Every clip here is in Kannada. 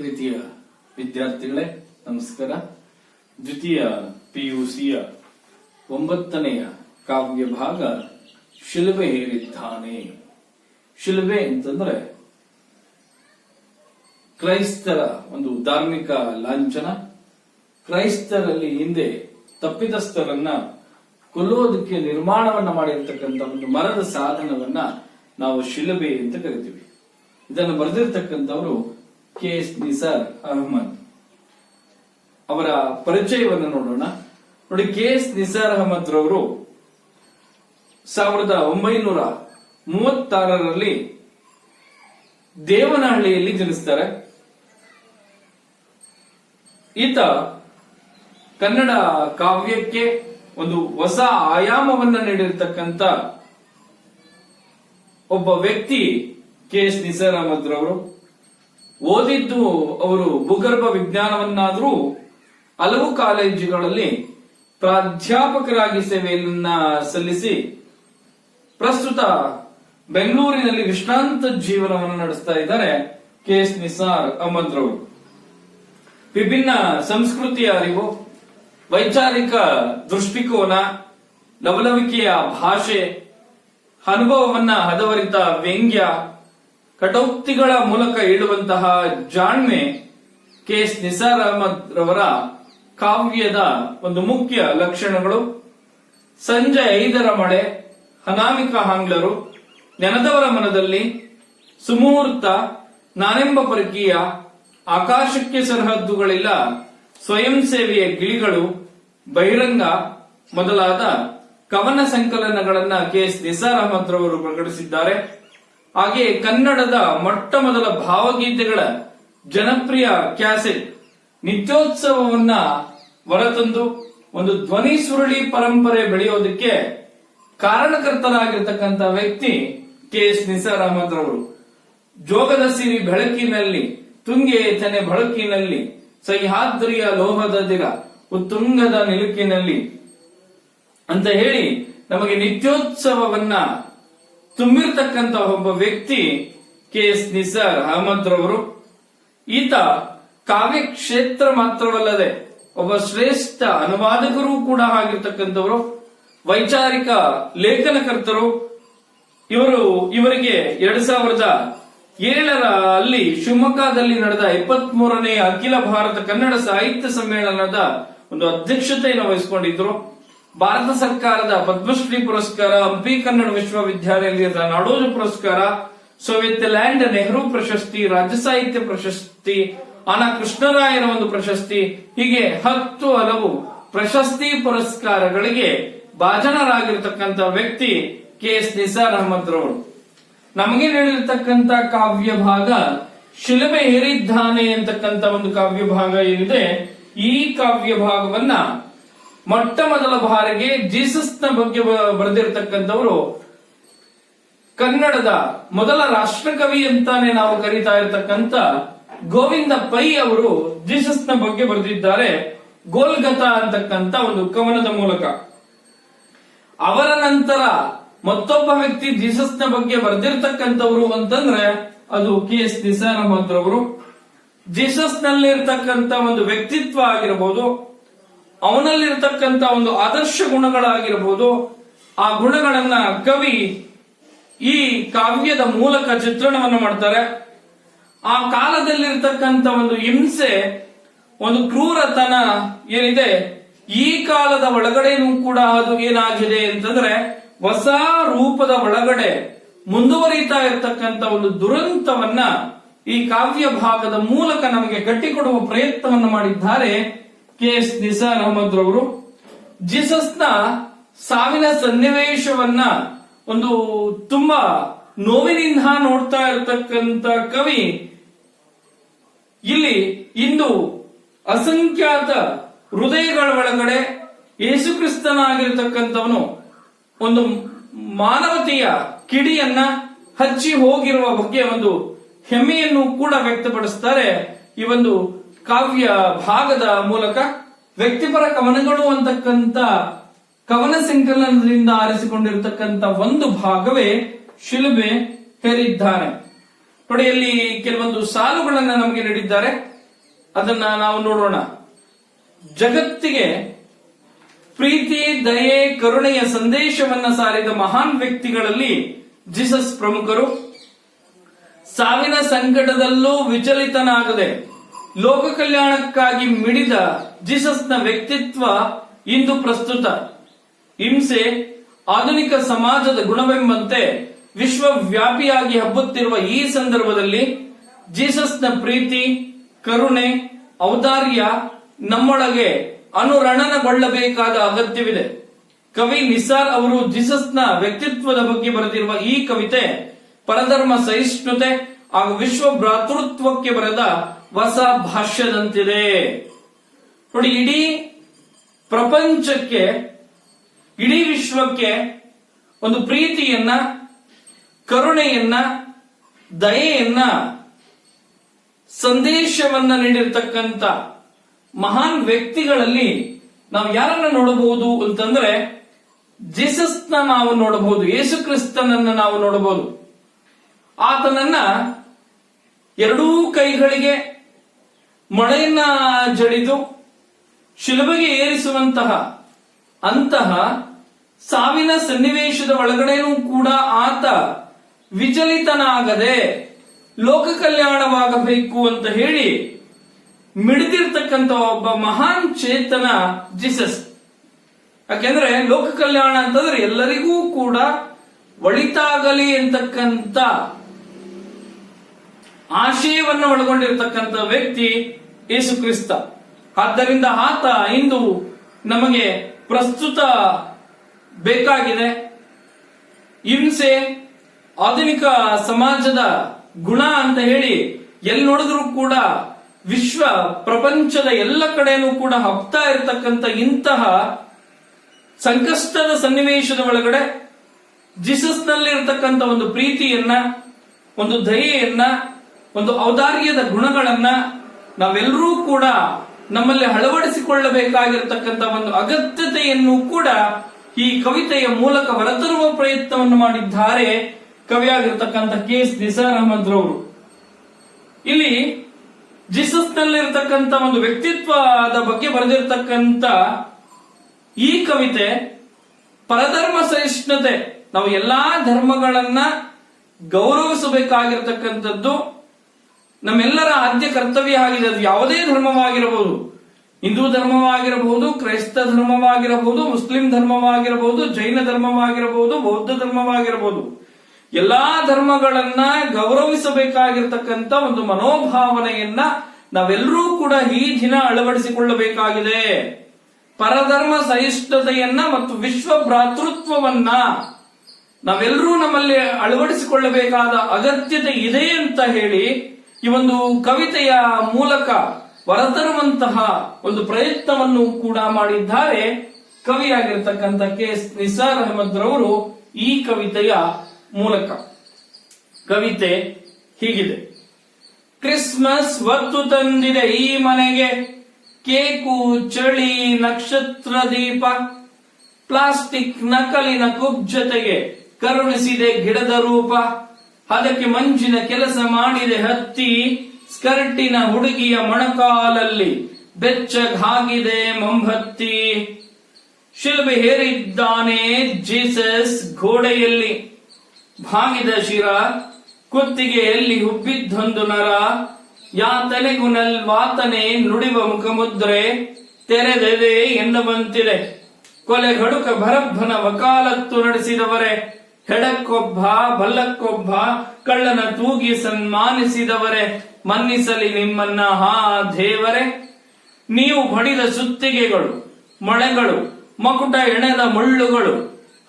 ಪ್ರೀತಿಯ ವಿದ್ಯಾರ್ಥಿಗಳೇ, ನಮಸ್ಕಾರ. ದ್ವಿತೀಯ ಪಿಯುಸಿಯ ಒಂಬತ್ತನೆಯ ಕಾವ್ಯ ಭಾಗ, ಶಿಲುಬೆ ಹೇರಿದ್ದಾನೆ ಶಿಲುಬೆ ಅಂತಂದ್ರೆ ಕ್ರೈಸ್ತರ ಒಂದು ಧಾರ್ಮಿಕ ಲಾಂಛನ. ಕ್ರೈಸ್ತರಲ್ಲಿ ಹಿಂದೆ ತಪ್ಪಿತಸ್ಥರನ್ನ ಕೊಲ್ಲೋದಕ್ಕೆ ನಿರ್ಮಾಣವನ್ನ ಮಾಡಿರ್ತಕ್ಕಂಥ ಒಂದು ಮರದ ಸಾಧನವನ್ನ ನಾವು ಶಿಲುಬೆ ಅಂತ ಕರಿತೀವಿ. ಇದನ್ನು ಬರೆದಿರ್ತಕ್ಕಂಥವರು ಕೆ ಎಸ್ ನಿಸಾರ್ ಅಹಮದ್ ಅವರ ಪರಿಚಯವನ್ನು ನೋಡೋಣ. ನೋಡಿ, ಕೆ ಎಸ್ ನಿಸಾರ್ ಅಹಮದ್ ರವರು ಸಾವಿರದ ಒಂಬೈನೂರ ಮೂವತ್ತಾರರಲ್ಲಿ ದೇವನಹಳ್ಳಿಯಲ್ಲಿ ಜನಿಸ್ತಾರೆ. ಈತ ಕನ್ನಡ ಕಾವ್ಯಕ್ಕೆ ಒಂದು ಹೊಸ ಆಯಾಮವನ್ನ ನೀಡಿರ್ತಕ್ಕಂಥ ಒಬ್ಬ ವ್ಯಕ್ತಿ ಕೆ ಎಸ್ ನಿಸಾರ್ ಅಹಮದ್ ರವರು ಓದಿದ್ದು ಅವರು ಭೂಗರ್ಭ ವಿಜ್ಞಾನವನ್ನಾದರೂ ಹಲವು ಕಾಲೇಜುಗಳಲ್ಲಿ ಪ್ರಾಧ್ಯಾಪಕರಾಗಿ ಸೇವೆಯನ್ನ ಸಲ್ಲಿಸಿ ಪ್ರಸ್ತುತ ಬೆಂಗಳೂರಿನಲ್ಲಿ ವಿಶ್ರಾಂತ ಜೀವನವನ್ನು ನಡೆಸ್ತಾ ಇದ್ದಾರೆ ಕೆ ಎಸ್ ನಿಸಾರ್ ಅಹಮದ್ ರವರು. ವಿಭಿನ್ನ ಸಂಸ್ಕೃತಿಯ ಅರಿವು, ವೈಚಾರಿಕ ದೃಷ್ಟಿಕೋನ, ಲವಲವಿಕೆಯ ಭಾಷೆ, ಅನುಭವವನ್ನ ಹದವರಿತ ವ್ಯಂಗ್ಯ ಕಟೋಕ್ತಿಗಳ ಮೂಲಕ ಹೇಳುವಂತಹ ಜಾಣ್ಮೆ ಕೆ ಎಸ್ ನಿಸಾರ್ ಅಹಮದ್ ರವರ ಕಾವ್ಯದ ಒಂದು ಮುಖ್ಯ ಲಕ್ಷಣಗಳು. ಸಂಜೆ ಐದರ ಮಳೆ, ಅನಾಮಿಕ ಆಂಗ್ಲರು ನೆನದವರ ಮನದಲ್ಲಿ, ಸುಮೂರ್ತ, ನಾನೆಂಬ ಪರಕೀಯ, ಆಕಾಶಕ್ಕೆ ಸರಹದ್ದುಗಳಿಲ್ಲ, ಸ್ವಯಂ ಸೇವೆಯ ಗಿಳಿಗಳು, ಬಹಿರಂಗ ಮೊದಲಾದ ಕವನ ಸಂಕಲನಗಳನ್ನ ಕೆ ಎಸ್ ನಿಸಾರ್ ಅಹಮದ್ ರವರು ಪ್ರಕಟಿಸಿದ್ದಾರೆ. ಹಾಗೆ ಕನ್ನಡದ ಮೊಟ್ಟ ಮೊದಲ ಭಾವಗೀತೆಗಳ ಜನಪ್ರಿಯ ಕ್ಯಾಸೆಟ್ ನಿತ್ಯೋತ್ಸವವನ್ನ ಹೊರತಂದು ಒಂದು ಧ್ವನಿ ಸುರುಳಿ ಪರಂಪರೆ ಬೆಳೆಯೋದಕ್ಕೆ ಕಾರಣಕರ್ತರಾಗಿರ್ತಕ್ಕಂಥ ವ್ಯಕ್ತಿ ಕೆ ಎಸ್ ನಿಸಾರ್ ಅಹಮದ್ ರವರು ಜೋಗದ ಸಿರಿ ಬೆಳಕಿನಲ್ಲಿ, ತುಂಗೆ ತನೆ ಬಳಕಿನಲ್ಲಿ, ಸಹ್ಯಾದ್ರಿಯ ಲೋಹದ ದಿರ ಉತ್ತುಂಗದ ನಿಲುಕಿನಲ್ಲಿ ಅಂತ ಹೇಳಿ ನಮಗೆ ನಿತ್ಯೋತ್ಸವವನ್ನ ತುಂಬಿರ್ತಕ್ಕಂತ ಒಬ್ಬ ವ್ಯಕ್ತಿ ಕೆ ಎಸ್ ನಿಸಾರ್ ಅಹಮದ್ ರವರು. ಈತ ಕಾವ್ಯ ಕ್ಷೇತ್ರ ಮಾತ್ರವಲ್ಲದೆ ಒಬ್ಬ ಶ್ರೇಷ್ಠ ಅನುವಾದಕರು ಕೂಡ ಆಗಿರ್ತಕ್ಕಂಥವರು, ವೈಚಾರಿಕ ಲೇಖನಕರ್ತರು. ಇವರು ಇವರಿಗೆ ಎರಡ್ ಸಾವಿರದ ಏಳರ ಅಲ್ಲಿ ಶಿವಮೊಗ್ಗದಲ್ಲಿ ನಡೆದ ಇಪ್ಪತ್ತ್ ಮೂರನೇ ಅಖಿಲ ಭಾರತ ಕನ್ನಡ ಸಾಹಿತ್ಯ ಸಮ್ಮೇಳನದ ಒಂದು ಅಧ್ಯಕ್ಷತೆಯನ್ನು ವಹಿಸಿಕೊಂಡಿದ್ರು ಭಾರತ ಸರ್ಕಾರದ ಪದ್ಮಶ್ರೀ ಪುರಸ್ಕಾರ, ಹಂಪಿ ಕನ್ನಡ ವಿಶ್ವವಿದ್ಯಾಲಯದ ನಾಡೋಜ ಪುರಸ್ಕಾರ, ಸೋವಿಯತ್ ಲ್ಯಾಂಡ್ ನೆಹರು ಪ್ರಶಸ್ತಿ, ರಾಜ್ಯ ಸಾಹಿತ್ಯ ಪ್ರಶಸ್ತಿ, ಅನ ಕೃಷ್ಣರಾಯನ ಒಂದು ಪ್ರಶಸ್ತಿ, ಹೀಗೆ ಹತ್ತು ಹಲವು ಪ್ರಶಸ್ತಿ ಪುರಸ್ಕಾರಗಳಿಗೆ ಭಾಜನರಾಗಿರ್ತಕ್ಕಂಥ ವ್ಯಕ್ತಿ ಕೆ ಎಸ್ ನಿಸಾರ್ ಅಹಮದ್ ರವರು. ನಮಗೆ ನೀಡಿರ್ತಕ್ಕಂಥ ಕಾವ್ಯ ಭಾಗ ಶಿಲುಬೆ ಹೇರಿದ್ದಾನೆ ಅಂತಕ್ಕಂಥ ಒಂದು ಕಾವ್ಯ ಭಾಗ ಏನಿದೆ, ಈ ಕಾವ್ಯ ಭಾಗವನ್ನ ಮೊಟ್ಟ ಮೊದಲ ಬಾರಿಗೆ ಜೀಸಸ್ನ ಬಗ್ಗೆ ಬರೆದಿರ್ತಕ್ಕಂಥವರು ಕನ್ನಡದ ಮೊದಲ ರಾಷ್ಟ್ರಕವಿ ಅಂತಾನೆ ನಾವು ಕರೀತಾ ಇರತಕ್ಕಂತ ಗೋವಿಂದ ಪೈ ಅವರು ಜೀಸಸ್ನ ಬಗ್ಗೆ ಬರೆದಿದ್ದಾರೆ. ಗೋಲ್ಗತ ಅಂತಕ್ಕಂತ ಒಂದು ಕವನದ ಮೂಲಕ. ಅವರ ನಂತರ ಮತ್ತೊಬ್ಬ ವ್ಯಕ್ತಿ ಜೀಸಸ್ನ ಬಗ್ಗೆ ಬರೆದಿರ್ತಕ್ಕಂಥವ್ರು ಅಂತಂದ್ರೆ ಅದು ಕೆ ಎಸ್ ನಿಸಾರ್ ಅಹಮದ್ ರವರು ಜೀಸಸ್ ನಲ್ಲಿರ್ತಕ್ಕಂಥ ಒಂದು ವ್ಯಕ್ತಿತ್ವ ಆಗಿರಬಹುದು ಅವನಲ್ಲಿರ್ತಕ್ಕಂಥ ಒಂದು ಆದರ್ಶ ಗುಣಗಳಾಗಿರಬಹುದು ಆ ಗುಣಗಳನ್ನ ಕವಿ ಈ ಕಾವ್ಯದ ಮೂಲಕ ಚಿತ್ರಣವನ್ನು ಮಾಡ್ತಾರೆ. ಆ ಕಾಲದಲ್ಲಿರ್ತಕ್ಕಂಥ ಒಂದು ಹಿಂಸೆ, ಒಂದು ಕ್ರೂರತನ ಏನಿದೆ, ಈ ಕಾಲದ ಒಳಗಡೆನೂ ಕೂಡ ಅದು ಏನಾಗಿದೆ ಅಂತಂದ್ರೆ, ಹೊಸ ರೂಪದ ಒಳಗಡೆ ಮುಂದುವರಿತಾ ಇರತಕ್ಕಂತ ಒಂದು ದುರಂತವನ್ನ ಈ ಕಾವ್ಯ ಭಾಗದ ಮೂಲಕ ನಮಗೆ ಕಟ್ಟಿಕೊಡುವ ಪ್ರಯತ್ನವನ್ನು ಮಾಡಿದ್ದಾರೆ. ಕೆ ಎಸ್ ನಿಸಾರ್ ಅಹಮದ್ ರವರು ಜೀಸಸ್ನ ಸಾವಿನ ಸನ್ನಿವೇಶವನ್ನ ಒಂದು ತುಂಬಾ ನೋವಿನಿಂದ ನೋಡ್ತಾ ಇರತಕ್ಕಂತ ಕವಿ ಇಲ್ಲಿ ಇಂದು ಅಸಂಖ್ಯಾತ ಹೃದಯಗಳ ಒಳಗಡೆ ಯೇಸುಕ್ರಿಸ್ತನಾಗಿರ್ತಕ್ಕಂಥವನು ಒಂದು ಮಾನವತೆಯ ಕಿಡಿಯನ್ನ ಹಚ್ಚಿ ಹೋಗಿರುವ ಬಗ್ಗೆ ಒಂದು ಹೆಮ್ಮೆಯನ್ನು ಕೂಡ ವ್ಯಕ್ತಪಡಿಸ್ತಾರೆ. ಈ ಒಂದು ಕಾವ್ಯ ಭಾಗದ ಮೂಲಕ ವ್ಯಕ್ತಿಪರ ಕವನಗಳು ಅಂತಕ್ಕಂಥ ಕವನ ಸಂಕಲನದಿಂದ ಆರಿಸಿಕೊಂಡಿರತಕ್ಕಂಥ ಒಂದು ಭಾಗವೇ ಶಿಲುಬೆ ಹೇರಿದ್ದಾನೆ ನೋಡಿ ಅಲ್ಲಿ ಕೆಲವೊಂದು ಸಾಲುಗಳನ್ನ ನಮಗೆ ನೀಡಿದ್ದಾರೆ. ಅದನ್ನ ನಾವು ನೋಡೋಣ. ಜಗತ್ತಿಗೆ ಪ್ರೀತಿ, ದಯೆ, ಕರುಣೆಯ ಸಂದೇಶವನ್ನ ಸಾರಿದ ಮಹಾನ್ ವ್ಯಕ್ತಿಗಳಲ್ಲಿ ಜೀಸಸ್ ಪ್ರಮುಖರು. ಸಾವಿನ ಸಂಕಟದಲ್ಲೂ ವಿಚಲಿತನಾಗದೆ ಲೋಕ ಕಲ್ಯಾಣಕ್ಕಾಗಿ ಮಿಡಿದ ಜೀಸಸ್ನ ವ್ಯಕ್ತಿತ್ವ ಇಂದು ಪ್ರಸ್ತುತ. ಹಿಂಸೆ ಆಧುನಿಕ ಸಮಾಜದ ಗುಣವೆಂಬಂತೆ ವಿಶ್ವವ್ಯಾಪಿಯಾಗಿ ಹಬ್ಬುತ್ತಿರುವ ಈ ಸಂದರ್ಭದಲ್ಲಿ ಜೀಸಸ್ನ ಪ್ರೀತಿ, ಕರುಣೆ, ಔದಾರ್ಯ ನಮ್ಮೊಳಗೆ ಅನುರಣನಗೊಳ್ಳಬೇಕಾದ ಅಗತ್ಯವಿದೆ. ಕವಿ ನಿಸಾರ್ ಅವರು ಜೀಸಸ್ನ ವ್ಯಕ್ತಿತ್ವದ ಬಗ್ಗೆ ಬರೆದಿರುವ ಈ ಕವಿತೆ ಪರಧರ್ಮ ಸಹಿಷ್ಣುತೆ ಹಾಗೂ ವಿಶ್ವ ಭ್ರಾತೃತ್ವಕ್ಕೆ ಬರೆದ ಹೊಸ ಭಾಷ್ಯದಂತಿದೆ. ನೋಡಿ, ಇಡೀ ಪ್ರಪಂಚಕ್ಕೆ, ಇಡೀ ವಿಶ್ವಕ್ಕೆ ಒಂದು ಪ್ರೀತಿಯನ್ನ, ಕರುಣೆಯನ್ನ, ದಯೆಯನ್ನ, ಸಂದೇಶವನ್ನ ನೀಡಿರ್ತಕ್ಕಂಥ ಮಹಾನ್ ವ್ಯಕ್ತಿಗಳಲ್ಲಿ ನಾವು ಯಾರನ್ನ ನೋಡಬಹುದು ಅಂತಂದ್ರೆ ಜೀಸಸ್ನ ನಾವು ನೋಡಬಹುದು, ಯೇಸು ಕ್ರಿಸ್ತನನ್ನ ನಾವು ನೋಡಬಹುದು. ಆತನನ್ನ ಎರಡೂ ಕೈಗಳಿಗೆ ಮಳೆಯನ್ನ ಜಡಿದು ಶಿಲುಬೆಗೆ ಏರಿಸುವಂತಹ ಅಂತಹ ಸಾವಿನ ಸನ್ನಿವೇಶದ ಒಳಗಡೆನೂ ಕೂಡ ಆತ ವಿಚಲಿತನಾಗದೆ ಲೋಕ ಕಲ್ಯಾಣವಾಗಬೇಕು ಅಂತ ಹೇಳಿ ಮಿಡಿದಿರ್ತಕ್ಕಂಥ ಒಬ್ಬ ಮಹಾನ್ ಚೇತನ ಜೀಸಸ್. ಯಾಕೆಂದ್ರೆ ಲೋಕ ಕಲ್ಯಾಣ ಅಂತಂದ್ರೆ ಎಲ್ಲರಿಗೂ ಕೂಡ ಒಳಿತಾಗಲಿ ಅಂತಕ್ಕಂಥ ಆಶಯವನ್ನು ಒಳಗೊಂಡಿರತಕ್ಕಂಥ ವ್ಯಕ್ತಿ ಯೇಸು ಕ್ರಿಸ್ತ. ಆದ್ದರಿಂದ ಆತ ಇಂದು ನಮಗೆ ಪ್ರಸ್ತುತ ಬೇಕಾಗಿದೆ. ಹಿಂಸೆ, ಆಧುನಿಕ ಸಮಾಜದ ಗುಣ ಅಂತ ಹೇಳಿ ಎಲ್ಲಿ ನೋಡಿದ್ರು ಕೂಡ ವಿಶ್ವ ಪ್ರಪಂಚದ ಎಲ್ಲ ಕಡೆನೂ ಕೂಡ ಹಬ್ತಾ ಇರತಕ್ಕಂತ ಇಂತಹ ಸಂಕಷ್ಟದ ಸನ್ನಿವೇಶದ ಒಳಗಡೆ ಜೀಸಸ್ನಲ್ಲಿ ಇರತಕ್ಕಂತ ಒಂದು ಪ್ರೀತಿಯನ್ನ, ಒಂದು ದಯೆಯನ್ನ ಒಂದು ಔದಾರ್ಯದ ಗುಣಗಳನ್ನ ನಾವೆಲ್ಲರೂ ಕೂಡ ನಮ್ಮಲ್ಲಿ ಅಳವಡಿಸಿಕೊಳ್ಳಬೇಕಾಗಿರ್ತಕ್ಕಂಥ ಒಂದು ಅಗತ್ಯತೆಯನ್ನು ಕೂಡ ಈ ಕವಿತೆಯ ಮೂಲಕ ಹೊರತರುವ ಪ್ರಯತ್ನವನ್ನು ಮಾಡಿದ್ದಾರೆ ಕವಿಯಾಗಿರ್ತಕ್ಕಂಥ ಕೆ ಎಸ್ ನಿಸಾರ್ ಅಹಮದ್ ರವರು ಇಲ್ಲಿ ಜೀಸಸ್ ನಲ್ಲಿರ್ತಕ್ಕಂಥ ಒಂದು ವ್ಯಕ್ತಿತ್ವದ ಬಗ್ಗೆ ಬರೆದಿರತಕ್ಕಂಥ ಈ ಕವಿತೆ ಪರಧರ್ಮ ಸಹಿಷ್ಣುತೆ, ನಾವು ಎಲ್ಲಾ ಧರ್ಮಗಳನ್ನ ಗೌರವಿಸಬೇಕಾಗಿರ್ತಕ್ಕಂಥದ್ದು ನಮ್ಮೆಲ್ಲರ ಆದ್ಯ ಕರ್ತವ್ಯ ಆಗಿದೆ. ಅದು ಯಾವುದೇ ಧರ್ಮವಾಗಿರಬಹುದು. ಹಿಂದೂ ಧರ್ಮವಾಗಿರಬಹುದು, ಕ್ರೈಸ್ತ ಧರ್ಮವಾಗಿರಬಹುದು, ಮುಸ್ಲಿಂ ಧರ್ಮವಾಗಿರಬಹುದು, ಜೈನ ಧರ್ಮವಾಗಿರಬಹುದು, ಬೌದ್ಧ ಧರ್ಮವಾಗಿರಬಹುದು. ಎಲ್ಲಾ ಧರ್ಮಗಳನ್ನ ಗೌರವಿಸಬೇಕಾಗಿರ್ತಕ್ಕಂಥ ಒಂದು ಮನೋಭಾವನೆಯನ್ನ ನಾವೆಲ್ಲರೂ ಕೂಡ ಈ ದಿನ ಅಳವಡಿಸಿಕೊಳ್ಳಬೇಕಾಗಿದೆ. ಪರಧರ್ಮ ಸಹಿಷ್ಣುತೆಯನ್ನ ಮತ್ತು ವಿಶ್ವ ಭ್ರಾತೃತ್ವವನ್ನ ನಾವೆಲ್ಲರೂ ನಮ್ಮಲ್ಲಿ ಅಳವಡಿಸಿಕೊಳ್ಳಬೇಕಾದ ಅಗತ್ಯತೆ ಇದೆ ಅಂತ ಹೇಳಿ ಈ ಒಂದು ಕವಿತೆಯ ಮೂಲಕ ಹೊರತರುವಂತಹ ಒಂದು ಪ್ರಯತ್ನವನ್ನು ಕೂಡ ಮಾಡಿದ್ದಾರೆ. ಕವಿಯಾಗಿರ್ತಕ್ಕಂಥ ಕೆ ಎಸ್ ನಿಸಾರ್ ಅಹಮದ್ ರವರು ಈ ಕವಿತೆಯ ಮೂಲಕ. ಕವಿತೆ ಹೀಗಿದೆ. ಕ್ರಿಸ್ಮಸ್ ಒತ್ತು ತಂದಿದೆ ಈ ಮನೆಗೆ. ಕೇಕು, ಚಳಿ, ನಕ್ಷತ್ರ ದೀಪ. ಪ್ಲಾಸ್ಟಿಕ್ ನಕಲಿನ ಕುಬ್ಜತೆಗೆ ಕರುಣಿಸಿದೆ ಗಿಡದ ರೂಪ. ಅದಕ್ಕೆ ಮಂಜಿನ ಕೆಲಸ ಮಾಡಿದೆ ಹತ್ತಿ ಸ್ಕರ್ಟಿನ ಹುಡುಗಿಯ ಮೊಣಕಾಲಲ್ಲಿ ಬೆಚ್ಚಗಾಗಿದೆ ಮೊಂಬತ್ತಿ ಶಿಲ್ಬೆ ಹೇರಿದ್ದಾನೆ ಜೀಸಸ್ ಗೋಡೆಯಲ್ಲಿ. ಭಾಗಿದ ಶಿರ ಕುತ್ತಿಗೆಯಲ್ಲಿ ಹುಬ್ಬಿದ್ದೊಂದು ನರ. ಯಾತನೆಗೂ ನಲ್ವಾತನೆ ನುಡಿವ ಮುಖಮುದ್ರೆ ತೆರೆದೆದೆ ಎನ್ನುವಂತಿದೆ ಕೊಲೆ ಗಡುಕ ಭರಬ್ಬನ ವಕಾಲತ್ತು ನಡೆಸಿದವರೇ. ಹೆಡಕ್ಕೊಬ್ಬ ಬಲ್ಲಕ್ಕೊಬ್ಬ ಕಳ್ಳನ ತೂಗಿ ಸನ್ಮಾನಿಸಿದವರೇ, ಮನ್ನಿಸಲಿ ನಿಮ್ಮನ್ನ ಹಾ ದೇವರೇ. ನೀವು ಬಡಿದ ಸುತ್ತಿಗೆಗಳು, ಮೊಳೆಗಳು, ಮಕುಟ ಎಣೆದ ಮುಳ್ಳುಗಳು,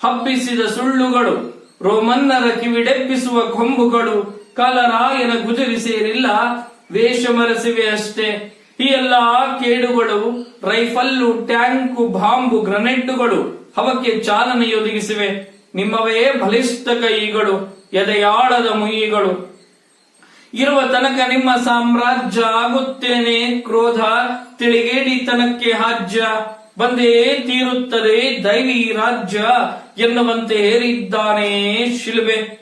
ಹಬ್ಬಿಸಿದ ಸುಳ್ಳುಗಳು, ರೋಮನ್ನರ ಕಿವಿಡೆಬ್ಬಿಸುವ ಕೊಂಬುಗಳು, ಕಲರಾಯನ ಗುಜರಿ ಸೇರಿಲ್ಲ, ವೇಷ ಮರೆಸಿವೆ ಅಷ್ಟೇ. ಈ ಎಲ್ಲಾ ಕೇಡುಗಳು, ರೈಫಲ್ಲು, ಟ್ಯಾಂಕು, ಬಾಂಬು ಗ್ರನೇಡುಗಳು ಅವಕ್ಕೆ ಚಾಲನೆಯೊದಗಿಸಿವೆ. ನಿಮ್ಮವೇ ಬಲಿಷ್ಠ ಕೈಗಳು, ಎದೆಯಾಳದ ಮುಯಿಗಳು. ಇರುವ ತನಕ ನಿಮ್ಮ ಸಾಮ್ರಾಜ್ಯ ಆಗುತ್ತೇನೆ, ಕ್ರೋಧ ತಿಳಿಗೇಡಿತನಕ್ಕೆ ಹಾಜ್ಯ. ಬಂದೇ ತೀರುತ್ತದೆ ದೈವಿ ರಾಜ್ಯ ಎನ್ನುವಂತೆ ಹೇರಿದ್ದಾನೆ ಶಿಲುಬೆ.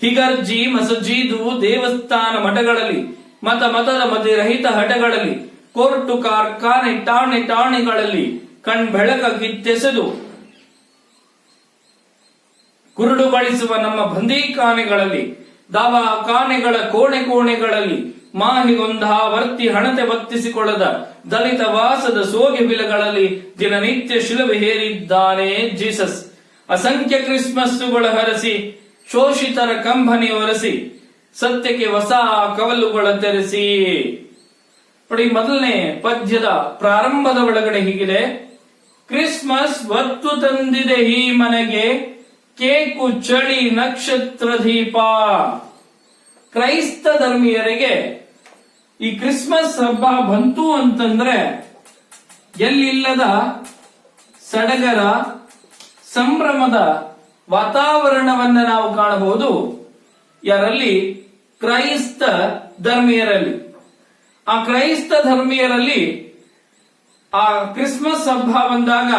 ಹಿಗರ್ಜಿ ಮಸಜೀದು ದೇವಸ್ಥಾನ ಮಠಗಳಲ್ಲಿ, ಮತ ಮತದ ಮತಿರಹಿತ ಹಠಗಳಲ್ಲಿ ಕೋರ್ಟು ಕಾರ್ಖಾನೆ ಠಾಣೆ ಠಾಣೆಗಳಲ್ಲಿ ಕಣ್ ಬೆಳಕ ಕಿತ್ತೆಸೆದು ಕುರುಡುಗೊಳಿಸುವ ನಮ್ಮ ಬಂದೀಕಾನೆಗಳಲ್ಲಿ ದಾವಾ ಕಾನೆಗಳ ಕೋಣೆ ಕೋಣೆಗಳಲ್ಲಿ ಮಾಹಿಗೊಂದಾವರ್ತಿ ಹಣತೆ ಬತ್ತಿಸಿಕೊಳ್ಳದ ದಲಿತ ವಾಸದ ಸೋಗೆ ಬಿಲಗಳಲ್ಲಿ ದಿನನಿತ್ಯ ಶಿಲುಬೆ ಹೇರಿದ್ದಾನೆ ಜೀಸಸ್. ಅಸಂಖ್ಯ ಕ್ರಿಸ್ಮಸ್ಸುಗಳ ಹರಸಿ, ಶೋಷಿತರ ಕಂಬನಿ ಒರೆಸಿ, ಸತ್ಯಕ್ಕೆ ಹೊಸ ಕವಲುಗಳ ತೆರೆಸಿ. ನೋಡಿ, ಮೊದಲನೇ ಪದ್ಯದ ಪ್ರಾರಂಭದ ಒಳಗಡೆ ಹೀಗಿದೆ, ಕ್ರಿಸ್ಮಸ್ ಒತ್ತು ತಂದಿದೆ ಈ ಮನೆಗೆ ಕೇಕು ಚಳಿ ನಕ್ಷತ್ರ ದೀಪ ಕ್ರೈಸ್ತ ಧರ್ಮೀಯರಿಗೆ ಈ ಕ್ರಿಸ್ಮಸ್ ಹಬ್ಬ ಬಂತು ಅಂತಂದ್ರೆ ಎಲ್ಲಿಲ್ಲದ ಸಡಗರ, ಸಂಭ್ರಮದ ವಾತಾವರಣವನ್ನ ನಾವು ಕಾಣಬಹುದು. ಯಾರಲ್ಲಿ? ಕ್ರೈಸ್ತ ಧರ್ಮೀಯರಲ್ಲಿ. ಆ ಕ್ರೈಸ್ತ ಧರ್ಮೀಯರಲ್ಲಿ ಆ ಕ್ರಿಸ್ಮಸ್ ಹಬ್ಬ ಬಂದಾಗ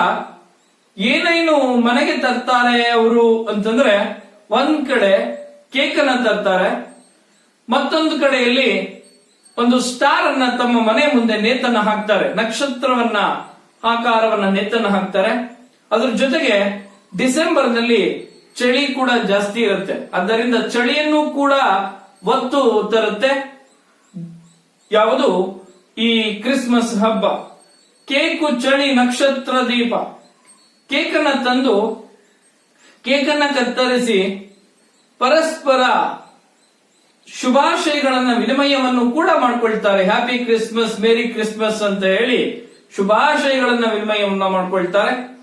ಏನೇನು ಮನೆಗೆ ತರ್ತಾರೆ ಅವರು ಅಂತಂದ್ರೆ, ಒಂದ್ ಕಡೆ ಕೇಕನ್ನ ತರ್ತಾರೆ, ಮತ್ತೊಂದು ಕಡೆಯಲ್ಲಿ ಒಂದು ಸ್ಟಾರ್ ಅನ್ನ ತಮ್ಮ ಮನೆ ಮುಂದೆ ನೇತನ್ನ ಹಾಕ್ತಾರೆ. ನಕ್ಷತ್ರವನ್ನ, ಆಕಾರವನ್ನ ನೇತನ್ನ ಹಾಕ್ತಾರೆ. ಅದ್ರ ಜೊತೆಗೆ ಡಿಸೆಂಬರ್ನಲ್ಲಿ ಚಳಿ ಕೂಡ ಜಾಸ್ತಿ ಇರುತ್ತೆ. ಅದರಿಂದ ಚಳಿಯನ್ನು ಕೂಡ ಒತ್ತು ತರುತ್ತೆ. ಯಾವುದು? ಈ ಕ್ರಿಸ್ಮಸ್ ಹಬ್ಬ. ಕೇಕು, ಚಳಿ, ನಕ್ಷತ್ರ, ದೀಪ. ಕೇಕನ್ನ ತಂದು, ಕೇಕನ್ನ ಕತ್ತರಿಸಿ, ಪರಸ್ಪರ ಶುಭಾಶಯಗಳನ್ನ, ವಿನಿಮಯವನ್ನು ಕೂಡ ಮಾಡ್ಕೊಳ್ತಾರೆ. ಹ್ಯಾಪಿ ಕ್ರಿಸ್ಮಸ್ ಮೇರಿ ಕ್ರಿಸ್ಮಸ್ ಅಂತ ಹೇಳಿ ಶುಭಾಶಯಗಳನ್ನ, ವಿನಿಮಯವನ್ನ ಮಾಡ್ಕೊಳ್ತಾರೆ.